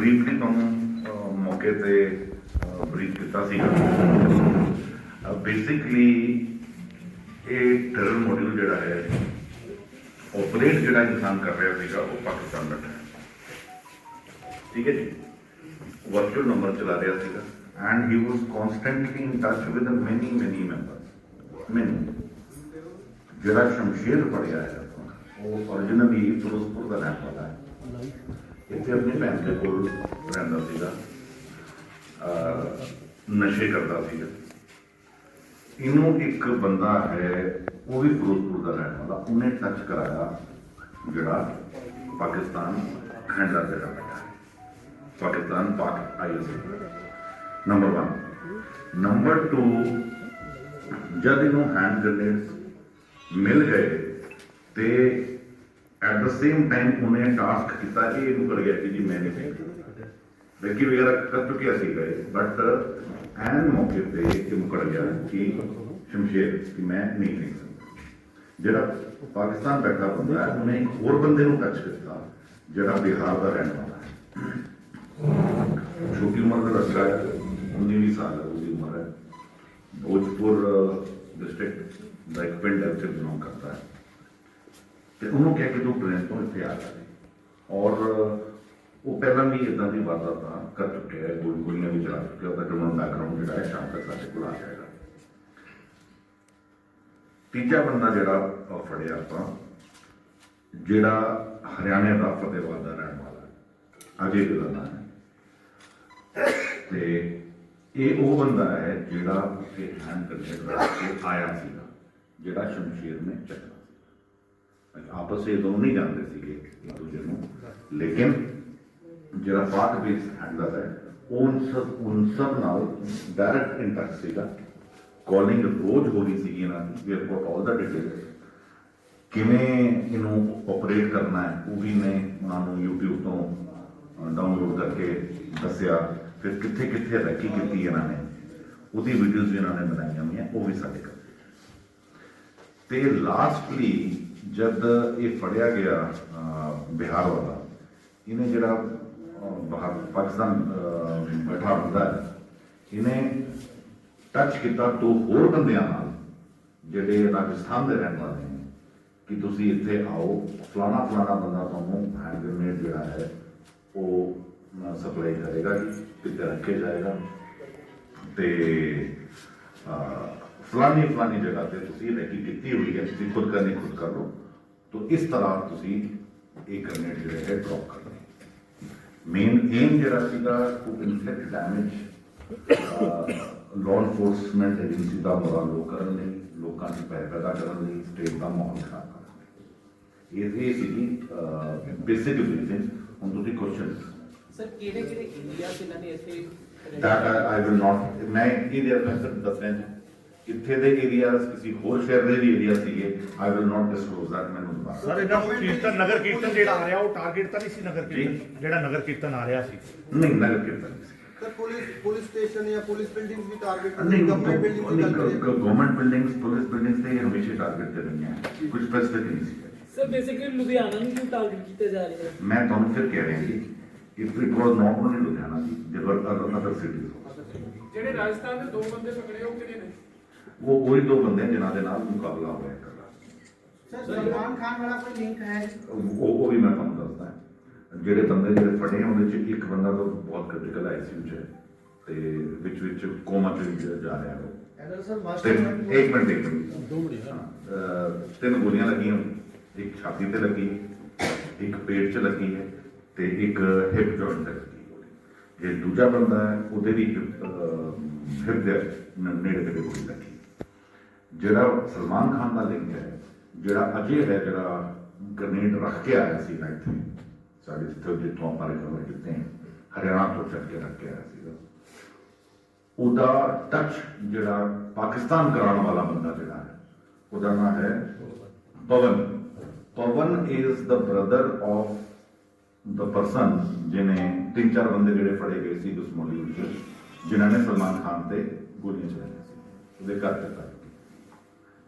Briefly ਤੁਹਾਨੂੰ ਅਹ, ਮੌਕੇ ਤੇ ਬਰੀਫ ਕੀਤਾ ਸੀਗਾ ਬੇਸਿਕਲੀ ਇਹ ਟਰਮ ਮੋਡਿਊਲ ਜਿਹੜਾ ਹੈ ਆਪਰੇਟ ਜਿਹੜਾ ਇਨਸਾਨ ਕਰ ਰਿਹਾ ਸੀਗਾ ਉਹ ਪਾਕਿਸਤਾਨ ਬੈਠਾ ਹੈ ਠੀਕ ਹੈ ਜੀ ਵਰਚੁਅਲ ਨੰਬਰ ਚਲਾ ਰਿਹਾ ਸੀਗਾ and he was constantly in touch with many many members many ਜਿਹੜਾ ਸ਼ਮਸ਼ੀਰ ਪੜਿਆ ਹੈ ਉਹ originally ਫਿਰੋਜ਼ਪੁਰ ਦਾ ਰਹਿਣ ਵਾਲਾ ਹੈ ਇੱਥੇ ਆਪਣੀ ਭੈਣ ਦੇ ਕੋਲ ਰਹਿੰਦਾ ਸੀਗਾ। ਨਸ਼ੇ ਕਰਦਾ ਸੀਗਾ। ਇਹਨੂੰ ਇੱਕ ਬੰਦਾ ਹੈ, ਉਹ ਵੀ ਫਿਰੋਜ਼ਪੁਰ ਦਾ ਰਹਿਣ ਵਾਲਾ। ਉਹਨੇ ਟੱਚ ਕਰਾਇਆ ਜਿਹੜਾ ਪਾਕਿਸਤਾਨ ਹੈਂਡਲਰ ਜਿਹੜਾ ਬੈਠਾ ਹੈ। ਪਾਕਿਸਤਾਨ ਪਾਕ ਆਈਐਸ ਨੰਬਰ 1 ਨੰਬਰ 2 ਜਦ ਇਹਨੂੰ ਹੈਂਡ ਗ੍ਰੇਨੇਡਸ ਮਿਲ ਗਏ ਤੇ ਐਟ ਦ ਸੇਮ ਟਾਈਮ ਉਹਨੇ ਟਾਸਕ ਕੀਤਾ ਕਿ ਇਹਨੂੰ ਕਰ ਗਿਆ ਕਿ ਜੀ ਮੈਂ ਨਹੀਂ ਫੇਂਕ ਬੇਕੀ ਵਗੈਰਾ ਕਰ ਚੁੱਕਿਆ ਸੀ ਗਏ ਬਟ ਐਨ ਮੌਕੇ ਤੇ ਇਹ ਮੁਕਰ ਗਿਆ ਕਿ ਸ਼ਮਸ਼ੇਰ ਕਿ ਮੈਂ ਨਹੀਂ ਫੇਂਕ ਸਕਦਾ ਜਿਹੜਾ ਪਾਕਿਸਤਾਨ ਬੈਠਾ ਬੰਦਾ ਹੈ ਉਹਨੇ ਇੱਕ ਹੋਰ ਬੰਦੇ ਨੂੰ ਟੱਚ ਕੀਤਾ ਜਿਹੜਾ ਬਿਹਾਰ ਦਾ ਰਹਿਣ ਵਾਲਾ ਹੈ ਛੋਟੀ ਉਮਰ ਦਾ ਲੜਕਾ ਹੈ 19 ਸਾਲ ਹੈ ਉਹਦੀ ਉਮਰ ਹੈ ਭੋਜਪੁਰ ਡਿਸਟ੍ਰਿਕਟ ਦਾ ਇੱਕ ਪਿੰਡ ਹੈ ਉੱਥੇ ਬਿਲੋਂਗ ਕਰਦਾ ਹੈ ਤੇ ਉਹਨੂੰ ਕਹਿ ਕੇ ਤੂੰ ਟ੍ਰੇਨ ਤੋਂ ਇੱਥੇ ਆ ਜਾ ਔਰ ਉਹ ਪਹਿਲਾਂ ਵੀ ਇਦਾਂ ਦੀ ਵਾਰਦਾਤਾਂ ਕਰ ਚੁੱਕਿਆ ਹੈ ਗੋਲੀ ਗੋਲੀਆਂ ਵੀ ਚਲਾ ਚੁੱਕਿਆ, ਉਹਦਾ ਕ੍ਰਿਮੀਨਲ ਬੈਕਗ੍ਰਾਉਂਡ ਜਿਹੜਾ ਹੈ, ਸ਼ਾਮ ਤੱਕ ਸਾਡੇ ਕੋਲ ਆ ਜਾਏਗਾ। ਤੀਜਾ ਬੰਦਾ ਜਿਹੜਾ ਫੜਿਆ ਆਪਾਂ, ਜਿਹੜਾ ਹਰਿਆਣੇ ਦਾ ਫਤਿਹਵਾਦ ਦਾ ਰਹਿਣ ਵਾਲਾ ਹੈ। ਅਜੇ ਦਾ ਨਾਮ ਹੈ। ਤੇ ਇਹ ਉਹ ਬੰਦਾ ਹੈ ਜਿਹੜਾ ਉੱਥੇ ਹੈਂਡ ਕਰਕੇ ਰੱਖ ਆਇਆ ਸੀਗਾ, ਜਿਹੜਾ ਸ਼ਮਸ਼ੀਰ ਨੇ ਚੱਕ ਆਪਸ ਵਿੱਚ ਦੋਨੋਂ ਨਹੀਂ ਜਾਣਦੇ ਸੀਗੇ ਇੱਕ ਦੂਜੇ ਨੂੰ। ਲੇਕਿਨ ਜਿਹੜਾ ਪਾਕ ਬੇਸ ਹੈਂਡਲਰ ਹੈ ਉਹ ਉਨ ਸਭ ਉਨ ਸਭ ਨਾਲ ਡਾਇਰੈਕਟ ਇਨ ਸੀਗਾ। ਕਾਲਿੰਗ ਰੋਜ਼ ਹੋ ਰਹੀ ਸੀਗੀ ਇਹਨਾਂ ਦੀ airport about all the details ਕਿਵੇਂ ਇਹਨੂੰ ਆਪਰੇਟ ਕਰਨਾ ਹੈ, ਉਹ ਵੀ ਮੈਂ ਉਹਨਾਂ ਨੂੰ YouTube ਤੋਂ ਡਾਊਨਲੋਡ ਕਰਕੇ ਦੱਸਿਆ। ਫਿਰ ਕਿੱਥੇ ਕਿੱਥੇ ਰੈਕੀ ਕੀਤੀ ਇਹਨਾਂ ਨੇ, ਉਹਦੀ ਵੀਡੀਓਜ਼ ਵੀ ਇਹਨਾਂ ਨੇ ਬਣਾਈਆਂ ਹੋਈਆਂ, ਉਹ ਵੀ ਸਾਡੇ ਕੋਲ ਤੇ ਲਾਸਟਲੀ ਜਦ ਇਹ ਫੜਿਆ ਗਿਆ ਬਿਹਾਰ ਵਾਲਾ, ਇਹਨੇ ਜਿਹੜਾ ਬਾਹਰ ਪਾਕਿਸਤਾਨ ਬੈਠਾ ਹੁੰਦਾ ਹੈ, ਇਹਨੇ ਟੱਚ ਕੀਤਾ ਦੋ ਹੋਰ ਬੰਦਿਆਂ ਨਾਲ, ਜਿਹੜੇ ਰਾਜਸਥਾਨ ਦੇ ਰਹਿਣ ਵਾਲੇ ਨੇ, ਕਿ ਤੁਸੀਂ ਇੱਥੇ ਆਓ, ਫਲਾਣਾ ਫਲਾਣਾ ਬੰਦਾ ਤੁਹਾਨੂੰ ਹੈਂਡ ਗ੍ਰੇਨੇਡ ਜਿਹੜਾ ਹੈ, ਉਹ ਸਪਲਾਈ ਕਰੇਗਾ ਜੀ, ਕਿਤੇ ਰੱਖਿਆ ਜਾਏਗਾ ਤੇ ਅਹ, ਫਲਾਨੀ ਫਲਾਨੀ ਜਗ੍ਹਾ ਤੇ ਤੁਸੀਂ ਰੈਕੀ ਕੀਤੀ ਹੋਈ ਹੈ ਤੁਸੀਂ ਖੁਦ ਕਰਨੀ ਖੁਦ ਕਰ ਲਓ ਤਾਂ ਇਸ ਤਰ੍ਹਾਂ ਤੁਸੀਂ ਇਹ ਗ੍ਰੇਨੇਡ ਜਿਹੜੇ ਹੈ ਡ੍ਰੌਪ ਕਰਨੇ ਮੇਨ ਏਮ ਜਿਹੜਾ ਸੀਗਾ to inflict damage law enforcement agency the morale low ਕਰਨ ਲਈ ਲੋਕਾਂ 'ਚ ਭੈ ਪੈਦਾ ਕਰਨ ਲਈ ਸਟੇਟ ਦਾ ਮਾਹੌਲ ਖਰਾਬ ਕਰਨ ਲਈ ਇਹ ਇਹ ਸੀਗੀ ਬੇਸਿਕ ਰੀਜ਼ਨ ਹੁਣ ਤੁਸੀਂ ਕੁਐਸਚਨ ਸਰ ਕਿਹੜੇ ਕਿਹੜੇ ਏਰੀਆ ਚ ਇਹਨਾਂ ਨੇ ਇੱਥੇ that I, I will not ਮੈਂ ਇਹਦੇ ਮੈਂ ਸਿਰਫ ਦੱਸ ਰਿਹਾ ਇੱਥੇ ਦੇ ਏਰੀਆਜ਼ ਕਿਸੇ ਹੋਰ ਸ਼ਹਿਰ ਦੇ ਵੀ ਏਰੀਆ ਸੀਗੇ I will not disclose that ਮੈਨੂੰ ਦੁਬਾਰਾ। ਸਰ ਇਹਦਾ ਕੀਰਤਨ ਨਗਰ ਕੀਰਤਨ ਜਿਹੜਾ ਆ ਰਿਹਾ ਉਹ ਟਾਰਗੇਟ ਤਾਂ ਨਹੀਂ ਸੀ ਨਗਰ ਕੀਰਤਨ ਜਿਹੜਾ ਨਗਰ ਕੀਰਤਨ ਆ ਰਿਹਾ ਸੀ। ਨਹੀਂ Nagar Kirtan. Sir police police station ਜਾਂ ਪੁਲਿਸ ਬਿਲਡਿੰਗ ਵੀ ਟਾਰਗੇਟ ਨਹੀਂ ਗਵਰਨਮੈਂਟ ਬਿਲਡਿੰਗ ਦੀ ਗੱਲ ਕਰੀਏ। ਗਵਰਨਮੈਂਟ ਬਿਲਡਿੰਗਸ ਪੁਲਿਸ ਬਿਲਡਿੰਗਸ ਤੇ ਹਮੇਸ਼ਾ ਟਾਰਗੇਟ ਤੇ ਰਹੀਆਂ ਕੁਝ ਸਪੈਸਿਫਿਕ ਨਹੀਂ ਸੀ। ਸਰ ਬੇਸਿਕਲੀ ਲੁਧਿਆਣਾ ਨੂੰ ਕਿਉਂ ਟਾਰਗੇਟ ਕੀਤਾ ਜਾ ਰਿਹਾ ਹੈ? ਮੈਂ ਤੁਹਾਨੂੰ ਫਿਰ ਕਹਿ ਰਿਹਾ ਜੀ it it was not only Ludhiana ਜੀ ਜਿਹੜੇ ਰਾਜਸਥਾਨ ਦੇ ਦੋ ਬੰਦੇ ਪਕੜੇ ਉਹ ਕਿਹੜੇ ਨੇ? ਉਹ ਉਹੀ ਦੋ ਬੰਦੇ ਨੇ ਜਿਨ੍ਹਾਂ ਦੇ ਨਾਲ ਮੁਕਾਬਲਾ ਹੋਇਆ ਕਰਦਾ ਸਰ ਸਲਮਾਨ ਖਾਨ ਵਾਲਾ ਕੋਈ ਲਿੰਕ ਹੈ? ਉਹ ਉਹ ਵੀ ਮੈਂ ਤੁਹਾਨੂੰ ਦੱਸਦਾ। ਹਾਂ। ਜਿਹੜੇ ਬੰਦੇ ਜਿਹੜੇ ਫੜੇ ਉਹਦੇ ਚ ਇੱਕ ਬੰਦਾ ਤਾਂ ਬਹੁਤ ਕ੍ਰਿਟੀਕਲ ਆਈਸੀਯੂ ਚ ਹੈ ਤੇ ਵਿੱਚ ਵਿੱਚ ਕੋਮਾ ਚ ਵੀ ਜਾ ਰਿਹਾ ਉਹ। ਤੇ ਮਾਸਟਰ ਇੱਕ ਮਿੰਟ ਇੱਕ ਮਿੰਟ। ਦੋ ਮਿੰਟ ਤਿੰਨ ਗੋਲੀਆਂ ਲੱਗੀਆਂ। ਇੱਕ ਛਾਤੀ ਤੇ ਲੱਗੀ ਇੱਕ ਪੇਟ 'ਚ ਲੱਗੀ ਹੈ ਤੇ ਇੱਕ ਹਿਪ ਜੋਇੰਟ ਤੇ ਲੱਗੀ ਜੇ ਦੂਜਾ ਬੰਦਾ ਹੈ ਉਹਦੇ ਵੀ ਹਿਪ ਦੇ ਨੇੜੇ ਤੇ ਗੋਲੀ ਲੱਗੀ। ਜਿਹੜਾ ਸਲਮਾਨ ਖਾਨ ਦਾ ਲਿੰਕ ਹੈ ਜਿਹੜਾ ਅਜੇ ਹੈ ਜਿਹੜਾ ਗ੍ਰਨੇਡ ਰੱਖ ਕੇ ਆਇਆ ਸੀ ਇੱਥੇ ਸਾਡੇ ਜਿੱਥੇ ਜਿੱਥੋਂ ਆਪਾਂ ਰਿਕਵਰ ਕੀਤੇ ਹਨ, ਹਰਿਆਣਾ ਤੋਂ ਚੱਕ ਕੇ ਰੱਖ ਕੇ ਆਇਆ ਸੀਗਾ ਉਹਦਾ ਟੱਚ ਜਿਹੜਾ ਪਾਕਿਸਤਾਨ ਕਰਾਉਣ ਵਾਲਾ ਬੰਦਾ ਜਿਹੜਾ ਹੈ ਉਹਦਾ ਨਾਮ ਹੈ Pawan Pawan is the brother of the person ਜਿਨੇ ਤਿੰਨ ਚਾਰ ਬੰਦੇ ਜਿਹੜੇ ਫੜੇ ਗਏ ਸੀ ਉਸ ਮੋਡਿਊਲ ਵਿੱਚ ਜਿਨ੍ਹਾਂ ਨੇ ਸਲਮਾਨ ਖਾਨ ਤੇ ਗੋਲੀਆਂ ਚਲਾਈਆਂ ਸੀ ਉਹਦੇ ਘਰ ਤੇ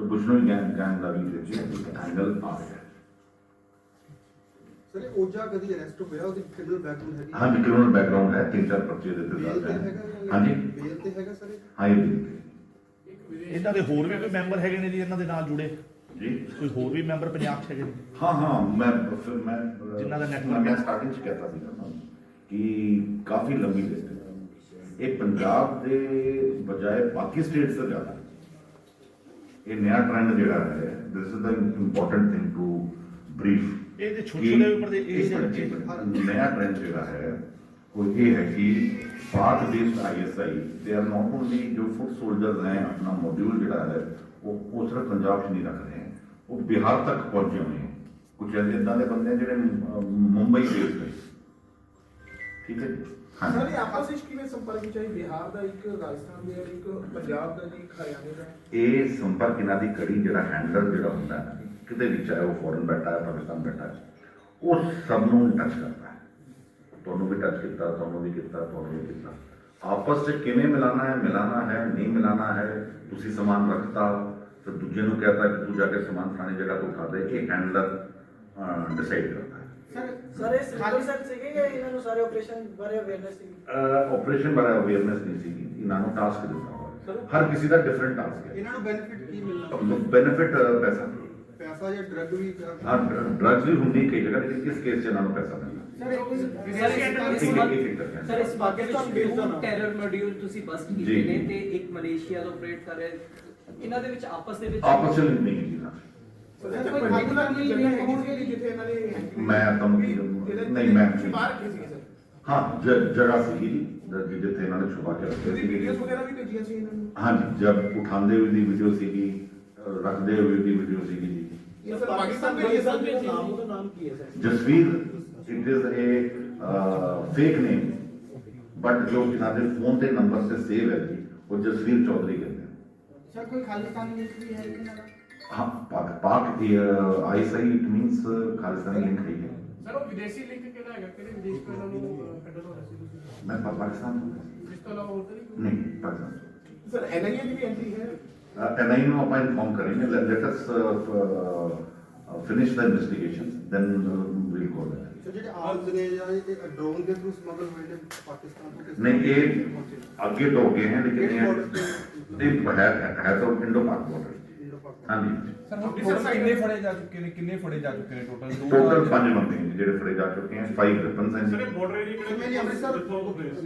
ਤਾਂ ਬੁਸ਼ਨੋਈ ਗੈਂਗ ਗੈਂਗ ਦਾ ਵੀ ਵਿੱਚ ਐਂਗਲ ਆ ਗਿਆ ਸਰ ਓਜਾ ਕਦੀ ਅਰੈਸਟ ਹੋਇਆ ਉਹਦੀ ਕ੍ਰਿਮੀਨਲ ਬੈਕਗ੍ਰਾਉਂਡ ਹੈਗੀ? ਹਾਂਜੀ ਕ੍ਰਿਮੀਨਲ ਬੈਕਗ੍ਰਾਉਂਡ ਹੈ ਤਿੰਨ ਚਾਰ ਪਰਚੇ ਦੇ ਤੇ ਦਰਜ ਹੈ ਹਾਂਜੀ। ਬੇਲ ਤੇ ਹੈਗਾ ਸਰ? ਹਾਂ ਇਹ ਇਹਨਾਂ ਦੇ ਹੋਰ ਵੀ ਕੋਈ ਮੈਂਬਰ ਹੈਗੇ ਨੇ ਜੀ ਇਹਨਾਂ ਦੇ ਨਾਲ ਜੁੜੇ? ਜੀ। ਕੋਈ ਹੋਰ ਵੀ ਮੈਂਬਰ ਪੰਜਾਬ 'ਚ ਹੈਗੇ ਨੇ? ਹਾਂ ਹਾਂ ਮੈਂ ਫਿਰ ਮੈਂ ਅਹ, ਜਿਨ੍ਹਾਂ ਦਾ network ਮੈਂ ਹੈ। ਸਟਾਰਟਿੰਗ ਚ ਕਹਿਤਾ ਸੀ ਕਿ ਕਾਫੀ ਲੰਬੀ ਲਿਸਟ ਹੈ। ਇਹ ਪੰਜਾਬ ਦੇ ਬਜਾਏ ਬਾਕੀ ਸਟੇਟਸ ਤੋਂ ਜ਼ਿਆਦਾ ਹੈ। ਇਹ ਨਵਾਂ ਟ੍ਰੈਂਡ ਜਿਹੜਾ ਹੈ this is the important thing to brief ਇਹਦੇ ਛੋਟੇ ਲੈਵਲ ਉੱਪਰ ਦੇ ਇਹ ਨਵਾਂ ਟ੍ਰੈਂਡ ਜਿਹੜਾ ਹੈ ਉਹ ਇਹ ਹੈ ਕਿ Bharat based ISI they are not only ਜੋ ਫੁੱਟ ਸੋਲਜਰਸ ਹੈ ਆਪਣਾ ਮੋਡਿਊਲ ਜਿਹੜਾ ਹੈ ਉਹ ਉਹ ਸਿਰਫ ਪੰਜਾਬ 'ਚ ਨਹੀਂ ਰੱਖ ਰਹੇ ਉਹ ਬਿਹਾਰ ਤੱਕ ਪਹੁੰਚੇ ਹੋਏ ਕੁਝ ਇਦਾਂ ਦੇ ਬੰਦੇ ਜਿਹੜੇ ਮੁੰਬਈ ਬੇਸਡ ਠੀਕ ਹੈ ਜੀ? ਸਰ ਹਾਂਜੀ ਇਹ ਆਪਸ ਵਿੱਚ ਕਿਵੇਂ ਸੰਪਰਕ ਵਿੱਚ ਆਈ ਬਿਹਾਰ ਦਾ ਇੱਕ ਰਾਜਸਥਾਨ ਦੇ ਇੱਕ ਪੰਜਾਬ ਦਾ ਜੀ ਇੱਕ ਹਰਿਆਣੇ ਦਾ? ਇਹ ਸੰਪਰਕ ਇਹਨਾਂ ਦੀ ਕੜੀ ਜਿਹੜਾ ਹੈਂਡਲਰ ਜਿਹੜਾ ਹੁੰਦਾ ਹੈ ਕਿਤੇ ਵੀ ਚਾਹੇ ਉਹ ਫੋਰਨ ਬੈਠਾ ਹੈ ਪਾਕਿਸਤਾਨ ਬੈਠਾ ਹੈ ਉਹ ਸਭ ਨੂੰ ਟੱਚ ਕਰਦਾ ਹੈ। ਤੁਹਾਨੂੰ ਵੀ ਟੱਚ ਕੀਤਾ ਤੁਹਾਨੂੰ ਵੀ ਕੀਤਾ ਤੁਹਾਨੂੰ ਵੀ ਕੀਤਾ। ਆਪਸ 'ਚ ਕਿਵੇਂ ਮਿਲਾਣਾ ਹੈ ਮਿਲਾਣਾ ਹੈ ਨਹੀਂ ਮਿਲਾਣਾ ਹੈ ਤੁਸੀਂ ਸਮਾਨ ਰੱਖਤਾ ਫਿਰ ਦੂਜੇ ਨੂੰ ਕਹਤਾ ਕਿ ਤੂੰ ਜਾ ਕੇ ਸਮਾਨ ਫਲਾਣੀ ਜਗ੍ਹਾ ਤੋਂ ਉਠਾ ਦੇ ਇਹ ਹੈਂਡਲਰ ਡਿਸਾਈਡ ਕਰਦਾ ਹੈ। ਸਰ ਸਰ ਇਹ ਸਿੰਗਲ ਸਰ ਸੀਗੇ ਜਾਂ ਇਹਨਾਂ ਨੂੰ ਸਾਰੇ ਆਪਰੇਸ਼ਨ ਬਾਰੇ ਅਵੇਅਰਨੈਸ ਸੀ ਆਪਰੇਸ਼ਨ ਬਾਰੇ ਅਵੇਅਰਨੈਸ ਨਹੀਂ ਸੀ ਇਹਨਾਂ ਨੂੰ ਟਾਸਕ ਦਿੱਤਾ ਹੋਇਆ ਹਰ ਕਿਸੇ ਦਾ ਡਿਫਰੈਂਟ ਟਾਸਕ ਹੈ ਇਹਨਾਂ ਨੂੰ ਬੈਨੀਫਿਟ ਕੀ ਮਿਲਣਾ ਬੈਨੀਫਿਟ ਪੈਸਾ ਪੈਸਾ ਜਾਂ ਡਰੱਗ ਵੀ ਹਾਂ ਡਰੱਗਸ ਵੀ ਹੁੰਦੀ ਕਈ ਜਗ੍ਹਾ ਲੇਕਿਨ ਕਿਸ ਕੇਸ 'ਚ ਇਹਨਾਂ ਨੂੰ ਪੈਸਾ ਮਿਲਦਾ ਸਰ ਇਸ ਦੋ ਨਾਮ। ਟੈਰਰ ਮੋਡਿਊਲ ਤੁਸੀਂ ਬਸ ਜੀ। ਕੀਤੇ ਨੇ ਤੇ ਇੱਕ ਮਲੇਸ਼ੀਆ ਤੋਂ ਆਪਰੇਟ ਕਰ ਰਿਹਾ ਇਹਨਾਂ ਦੇ ਵਿੱਚ ਆਪਸ ਦੇ ਵਿੱਚ ਆਪਸ ਵਿੱਚ ਨਹੀਂ ਜੀ ਨਾ ਸਰ ਕੋਈ ਪਾਕਿਸਤਾਨ ਦੀ ਜਗ੍ਹਾ ਹੈਗੀ ਸੀ ਜਿੱਥੇ ਇਹਨਾਂ ਨੇ ਮੈਂ ਤੁਹਾਨੂੰ ਕੀ ਨਹੀਂ ਮੈਂ ਬਾਹਰ ਕੀ ਸੀ ਸਰ। ਹਾਂ ਜ- ਜਗ੍ਹਾ ਸੀ ਜੀ ਜਿੱਥੇ ਇਹਨਾਂ ਨੇ ਛੁਪਾ ਕੇ ਰੱਖਿਆ ਉਹਦੀ ਸੀ ਵੀਡੀਓਜ਼ ਵਗੈਰਾ ਵੀ ਭੇਜੀਆਂ ਸੀ ਇਹਨਾਂ ਨੂੰ? ਹਾਂਜੀ ਜਦ ਉਠਾਉਂਦੇ ਹੋਏ ਦੀ ਵੀਡੀਓ ਸੀਗੀ ਅਹ ਰੱਖਦੇ ਹੋਏ ਦੀ ਵੀਡੀਓ ਸੀਗੀ ਜੀ। ਇਹ ਸਰ ਪਾਕਿਸਤਾਨ ਦੇ ਇਹ ਸਭ ਦਾ ਨਾਮ ਉਹਦਾ ਨਾਮ ਕੀ ਹੈ sir? Jasvir it is a fake name but ਜੋ ਇਹਨਾਂ ਦੇ ਫੋਨ ਤੇ ਨੰਬਰ ਤੇ ਸੇਵ ਹੈ ਜੀ ਉਹ ਜਸਵੀਰ ਚੌਧਰੀ ਕਹਿੰਦੇ। ਸਰ ਕੋਈ ਖਾਲਿਸਤਾਨੀ ਲਿੰਕ ਵੀ ਹੈ ਇਹਨਾਂ ਦਾ? ہاں Pak Pak ISI it means Khalistani link ہے سر وہ ودیشی لنک کیڑا ہے کہ ودیش کا نام میں پاکستان تو اس تو علاوہ اور نہیں۔ پاکستان سر این آئی اے کی بھی انٹری ہے۔ این آئی اے میں اپ انفارم کریں گے۔ Let us finish the investigation نہیں یہ اگے تو ہو گئے ہیں لیکن ہے تو انڈو پاک بارڈر ਹਾਂਜੀ। ਸਰ ਕਿੰਨੇ ਫੜੇ ਜਾ ਚੁੱਕੇ ਨੇ ਕਿੰਨੇ ਫੜੇ ਜਾ ਚੁੱਕੇ ਨੇ ਟੋਟਲ ਟੋਟਲ ਪੰਜ ਬੰਦੇ ਨੇ ਜਿਹੜੇ ਫੜੇ ਜਾ ਚੁੱਕੇ ਹਨ 5 ਵੈਪਨਸ ਹਨ ਸਰ ਬਾਰਡਰ ਏਰੀਆ ਕਿਹੜਾ ਹੈ ਅੰਮ੍ਰਿਤਸਰ ਜਿੱਥੋਂ ਉਹ ਬੇਸ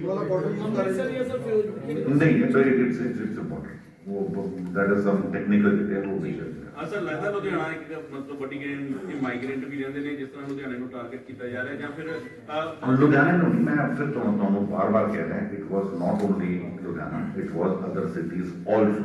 ਨਹੀਂ ਇਹ ਤਾਂ ਇਟਸ ਇਟਸ ਬਾਰਡਰ ਉਹ that is some technical detail ਹੋ ਗਈ ਹਾਂ। ਸਰ ਲੱਗਦਾ ਲੁਧਿਆਣਾ ਇੱਕ ਮਤਲਬ ਵੱਡੀ ਗੈਂਗ ਮਾਈਗ੍ਰੈਂਟ ਵੀ ਰਹਿੰਦੇ ਨੇ ਜਿਸ ਤਰ੍ਹਾਂ ਲੁਧਿਆਣੇ ਨੂੰ ਟਾਰਗੇਟ ਕੀਤਾ ਜਾ ਰਿਹਾ ਜਾਂ ਫਿਰ ਲੁਧਿਆਣੇ ਨੂੰ ਮੈਂ ਫਿਰ ਤੁਹਾਨੂੰ ਬਾਰ-ਬਾਰ ਕਹਿ ਰਿਹਾ it was not only Ludhiana it was other cities also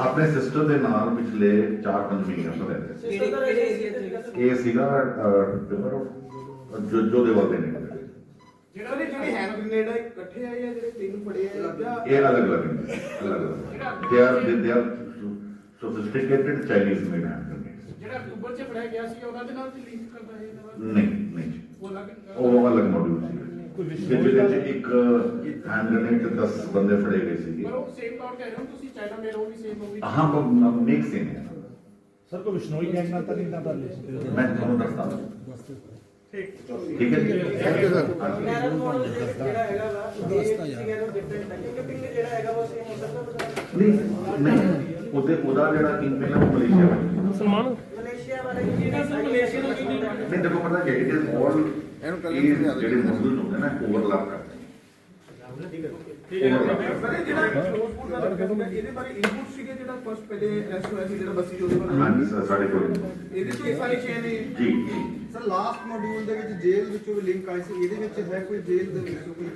اپنے سسٹر پچھلے چار پنج مہینے جڑا نہیں جڑی ہینڈ گرینیڈ ہے اکٹھے ہے یا جڑے تینوں پڑے ہیں الگ الگ ہیں الگ الگ they are they are sophisticated Chinese میں ہینڈ گرینیڈ ਜਿਹੜਾ ਅਕਤੂਬਰ ਚ ਫੜਿਆ ਗਿਆ ਸੀ ਉਹਨਾਂ ਦੇ ਨਾਲ ਵੀ ਲਿੰਕ ਕਰਦਾ ਹੈ ਇਹਨਾਂ ਦਾ ਨਹੀਂ ਨਹੀਂ। ਉਹ ਅਲੱਗ ਉਹ ਅਲੱਗ ਮੋਡਿਊਲ ਸੀ। ਜਿਹਦੇ ਵਿੱਚ ਇੱਕ ਹੈਂਡ ਗ੍ਰੇਨੇਡ 10 ਬੰਦੇ ਫੜੇ ਗਏ ਸੀਗੇ। ਪਰ ਉਹ ਸੇਮ ਲੌਟ ਕਹਿ ਰਹੇ ਹੋ ਤੁਸੀਂ ਚਾਈਨਾ ਮੇਰ ਉਹ ਵੀ ਸੇਮ ਹੋ ਗਈ। ਹਾਂ ਉਹ ਮੇਕ ਸੇਮ ਹੈ। ਸਰ ਕੋਈ ਵਿਸ਼ਨੋਈ ਗੈਂਗ ਨਾਲ ਤਾਂ ਨਹੀਂ ਤਾਂ ਗੱਲ ਮੈਂ ਤੁਹਾਨੂੰ ਦੱਸਦਾ। ਠੀਕ। ਹੈ ਜੀ? ਟੈਰਰ ਮੋਡਲ ਜਿਹੜਾ ਹੈਗਾ ਵਾ ਇਹ ਸੀਗਾ ਡਿਫਰੈਂਟ ਹੈ। ਕਿਉਂਕਿ ਪਿੰਗ ਜਿਹੜਾ ਹੈਗਾ ਉਹ ਸੇਮ ਹੋ ਸਕਦਾ ਬਟ ਨਹੀਂ। ਨਹੀਂ ਉਹਦੇ ਉਹਦਾ ਜਿਹੜਾ ਕਿੰਗ ਪਹਿਲਾਂ ਮਲੇਸ਼ੀਆ ਵਿੱਚ ਸਲਮਾਨ ਮਲੇਸ਼ੀਆ ਵਾਲਾ ਜਿਹੜਾ ਸਰ ਮਲੇਸ਼ੀਆ ਨੂੰ ਕਿੰਨੀ ਨਹੀਂ ਦੇਖੋ ਪਤਾ ਕਿ ਇਟ ਇਜ਼ ਆਲ ਇਹ ਜਿਹੜੇ ਮੋਡਲ ਹੁੰਦੇ ਨਾ ਓਵਰਲੈਪ ਕਰਦੇ ਜਿਹੜਾ ਦਾ ਜਿਹੜਾ ਜਿਹੜਾ ਸਾਡੇ ਕੋਲ ਨੇ ਜੀ ਜੀ ਸਰ ਲਾਸਟ ਮੋਡਿਊਲ ਦੇ ਵਿੱਚ ਜੇਲ੍ਹ ਵਿੱਚੋਂ ਵੀ ਲਿੰਕ ਆਈ ਸੀ ਇਹਦੇ ਵਿੱਚ ਹੈ ਕੋਈ ਜੇਲ੍ਹ ਦੇ ਵਿੱਚੋਂ ਕੋਈ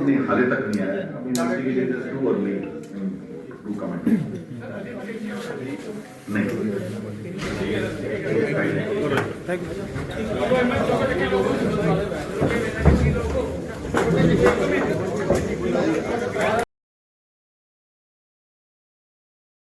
ਨਹੀਂ ਹਾਲੇ ਤੱਕ ਨਹੀਂ ਆਇਆ। ਇਨਵੈਸਟੀਗੇਸ਼ਨ अर्ਲੀ ਟੂ ਕਮੈਂਟ ਨਹੀਂ ਲੋਗੋ ਐਮਐਸ ਚੌਕ ਦੇ ਲੋਗੋ